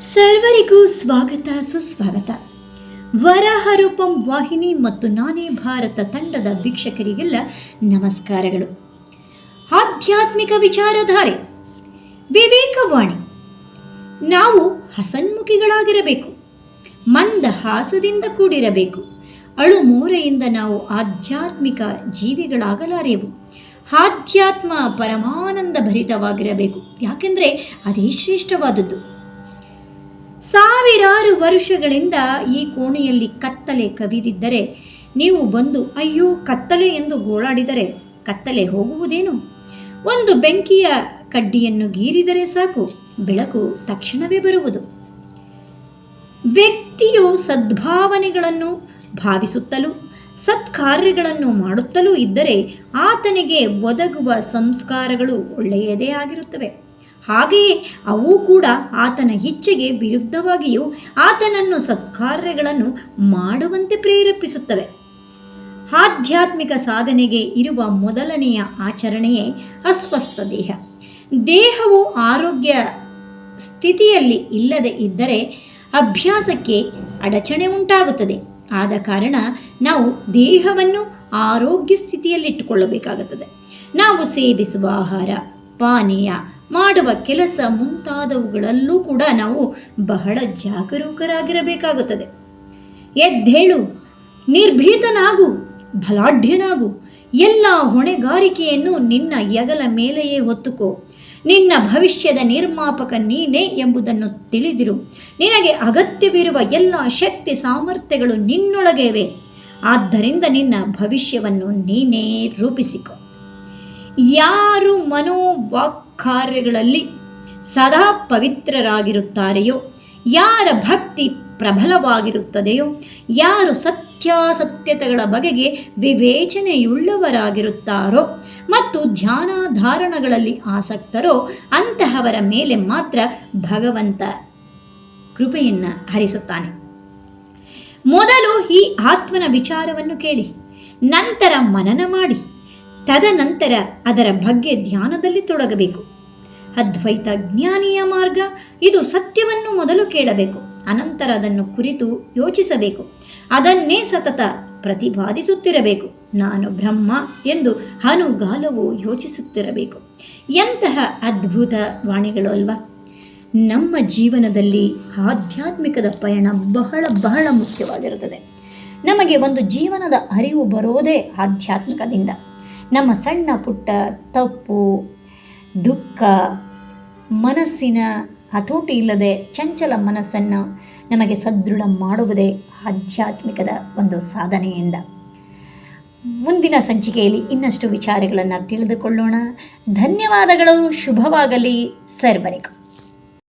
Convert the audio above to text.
ಸರ್ವರಿಗೂ ಸ್ವಾಗತ, ಸುಸ್ವಾಗತ. ವರಾಹರೂಪಂ ವಾಹಿನಿ ಮತ್ತು ನಾನೇ ಭಾರತ ತಂಡದ ವೀಕ್ಷಕರಿಗೆಲ್ಲ ನಮಸ್ಕಾರಗಳು. ಆಧ್ಯಾತ್ಮಿಕ ವಿಚಾರಧಾರೆ, ವಿವೇಕವಾಣಿ. ನಾವು ಹಸನ್ಮುಖಿಗಳಾಗಿರಬೇಕು ಮಂದ ಹಾಸದಿಂದ ಕೂಡಿರಬೇಕು. ಅಳುಮೂರೆಯಿಂದ ನಾವು ಆಧ್ಯಾತ್ಮಿಕ ಜೀವಿಗಳಾಗಲಾರೆವು. ಆಧ್ಯಾತ್ಮ ಪರಮಾನಂದ ಭರಿತವಾಗಿರಬೇಕು. ಯಾಕೆಂದರೆ ಅದೇ ಶ್ರೇಷ್ಠವಾದದ್ದು. ಸಾವಿರಾರು ವರ್ಷಗಳಿಂದ ಈ ಕೋಣೆಯಲ್ಲಿ ಕತ್ತಲೆ ಕವಿದಿದ್ದರೆ ನೀವು ಬಂದು ಅಯ್ಯೋ ಕತ್ತಲೆ ಎಂದು ಗೋಳಾಡಿದರೆ ಕತ್ತಲೆ ಹೋಗುವುದೇನು? ಒಂದು ಬೆಂಕಿಯ ಕಡ್ಡಿಯನ್ನು ಗೀರಿದರೆ ಸಾಕು, ಬೆಳಕು ತಕ್ಷಣವೇ ಬರುವುದು. ವ್ಯಕ್ತಿಯು ಸದ್ಭಾವನೆಗಳನ್ನು ಭಾವಿಸುತ್ತಲೂ ಸತ್ಕಾರ್ಯಗಳನ್ನು ಮಾಡುತ್ತಲೂ ಇದ್ದರೆ ಆತನಿಗೆ ಒದಗುವ ಸಂಸ್ಕಾರಗಳು ಒಳ್ಳೆಯದೇ ಆಗಿರುತ್ತವೆ. ಹಾಗೆಯೇ ಅವು ಕೂಡ ಆತನ ಇಚ್ಛೆಗೆ ವಿರುದ್ಧವಾಗಿಯೂ ಆತನನ್ನು ಸತ್ಕಾರ್ಯಗಳನ್ನು ಮಾಡುವಂತೆ ಪ್ರೇರೇಪಿಸುತ್ತವೆ. ಆಧ್ಯಾತ್ಮಿಕ ಸಾಧನೆಗೆ ಇರುವ ಮೊದಲನೆಯ ಆಚರಣೆಯೇ ಅಸ್ವಸ್ಥ ದೇಹ. ದೇಹವು ಆರೋಗ್ಯ ಸ್ಥಿತಿಯಲ್ಲಿ ಇಲ್ಲದೆ ಇದ್ದರೆ ಅಭ್ಯಾಸಕ್ಕೆ ಅಡಚಣೆ ಉಂಟಾಗುತ್ತದೆ. ಆದ ಕಾರಣ ನಾವು ದೇಹವನ್ನು ಆರೋಗ್ಯ ಸ್ಥಿತಿಯಲ್ಲಿಟ್ಟುಕೊಳ್ಳಬೇಕಾಗುತ್ತದೆ. ನಾವು ಸೇವಿಸುವ ಆಹಾರ, ಪಾನೀಯ ಮಾಡುವ ಕೆಲಸ ಮುಂತಾದವುಗಳಲ್ಲೂ ಕೂಡ ನಾವು ಬಹಳ ಜಾಗರೂಕರಾಗಿರಬೇಕಾಗುತ್ತದೆ. ಎದ್ದೇಳು, ನಿರ್ಭೀತನಾಗು, ಬಲಾಢ್ಯನಾಗು, ಎಲ್ಲ ಹೊಣೆಗಾರಿಕೆಯನ್ನು ನಿನ್ನ ಯಗಲ ಮೇಲೆಯೇ ಹೊತ್ತುಕೋ. ನಿನ್ನ ಭವಿಷ್ಯದ ನಿರ್ಮಾಪಕ ನೀನೇ ಎಂಬುದನ್ನು ತಿಳಿದಿರು. ನಿನಗೆ ಅಗತ್ಯವಿರುವ ಎಲ್ಲ ಶಕ್ತಿ ಸಾಮರ್ಥ್ಯಗಳು ನಿನ್ನೊಳಗೆ ಆದ್ದರಿಂದ ನಿನ್ನ ಭವಿಷ್ಯವನ್ನು ನೀನೇ ರೂಪಿಸಿಕೊ. ಯಾರು ಮನೋವಾಕ್ಕಾರ್ಯಗಳಲ್ಲಿ ಸದಾ ಪವಿತ್ರರಾಗಿರುತ್ತಾರೆಯೋ, ಯಾರ ಭಕ್ತಿ ಪ್ರಬಲವಾಗಿರುತ್ತದೆಯೋ, ಯಾರು ಸತ್ಯಾಸತ್ಯತೆಗಳ ಬಗೆಗೆ ವಿವೇಚನೆಯುಳ್ಳವರಾಗಿರುತ್ತಾರೋ ಮತ್ತು ಧ್ಯಾನ ಧಾರಣಗಳಲ್ಲಿ ಆಸಕ್ತರೋ, ಅಂತಹವರ ಮೇಲೆ ಮಾತ್ರ ಭಗವಂತ ಕೃಪೆಯನ್ನು ಹರಿಸುತ್ತಾನೆ. ಮೊದಲು ಈ ಆತ್ಮನ ವಿಚಾರವನ್ನು ಕೇಳಿ, ನಂತರ ಮನನ ಮಾಡಿ ತದನಂತರ ಅದರ ಬಗ್ಗೆ ಧ್ಯಾನದಲ್ಲಿ ತೊಡಗಬೇಕು. ಅದ್ವೈತ ಜ್ಞಾನಿಯ ಮಾರ್ಗ, ಇದು ಸತ್ಯವನ್ನು ಮೊದಲು ಕೇಳಬೇಕು, ಅನಂತರ ಅದನ್ನು ಕುರಿತು ಯೋಚಿಸಬೇಕು, ಅದನ್ನೇ ಸತತ ಪ್ರತಿಪಾದಿಸುತ್ತಿರಬೇಕು. ನಾನು ಬ್ರಹ್ಮ ಎಂದು ಹನುಗಾಲವು ಯೋಚಿಸುತ್ತಿರಬೇಕು. ಎಂತಹ ಅದ್ಭುತ ವಾಣಿಗಳು ಅಲ್ವಾ? ನಮ್ಮ ಜೀವನದಲ್ಲಿ ಆಧ್ಯಾತ್ಮಿಕದ ಪಯಣ ಬಹಳ ಬಹಳ ಮುಖ್ಯವಾಗಿರುತ್ತದೆ. ನಮಗೆ ಒಂದು ಜೀವನದ ಅರಿವು ಬರೋದೇ ಆಧ್ಯಾತ್ಮಿಕದಿಂದ. ನಮ್ಮ ಸಣ್ಣ ಪುಟ್ಟ ತಪ್ಪು, ದುಃಖ, ಮನಸ್ಸಿನ ಹತೋಟಿ ಇಲ್ಲದೆ ಚಂಚಲ ಮನಸ್ಸನ್ನು ನಮಗೆ ಸದೃಢ ಮಾಡುವುದೇ ಆಧ್ಯಾತ್ಮಿಕದ ಒಂದು ಸಾಧನೆಯಿಂದ. ಮುಂದಿನ ಸಂಚಿಕೆಯಲ್ಲಿ ಇನ್ನಷ್ಟು ವಿಚಾರಗಳನ್ನು ತಿಳಿದುಕೊಳ್ಳೋಣ. ಧನ್ಯವಾದಗಳು. ಶುಭವಾಗಲಿ. ಸರ್ವರಿಗೂ.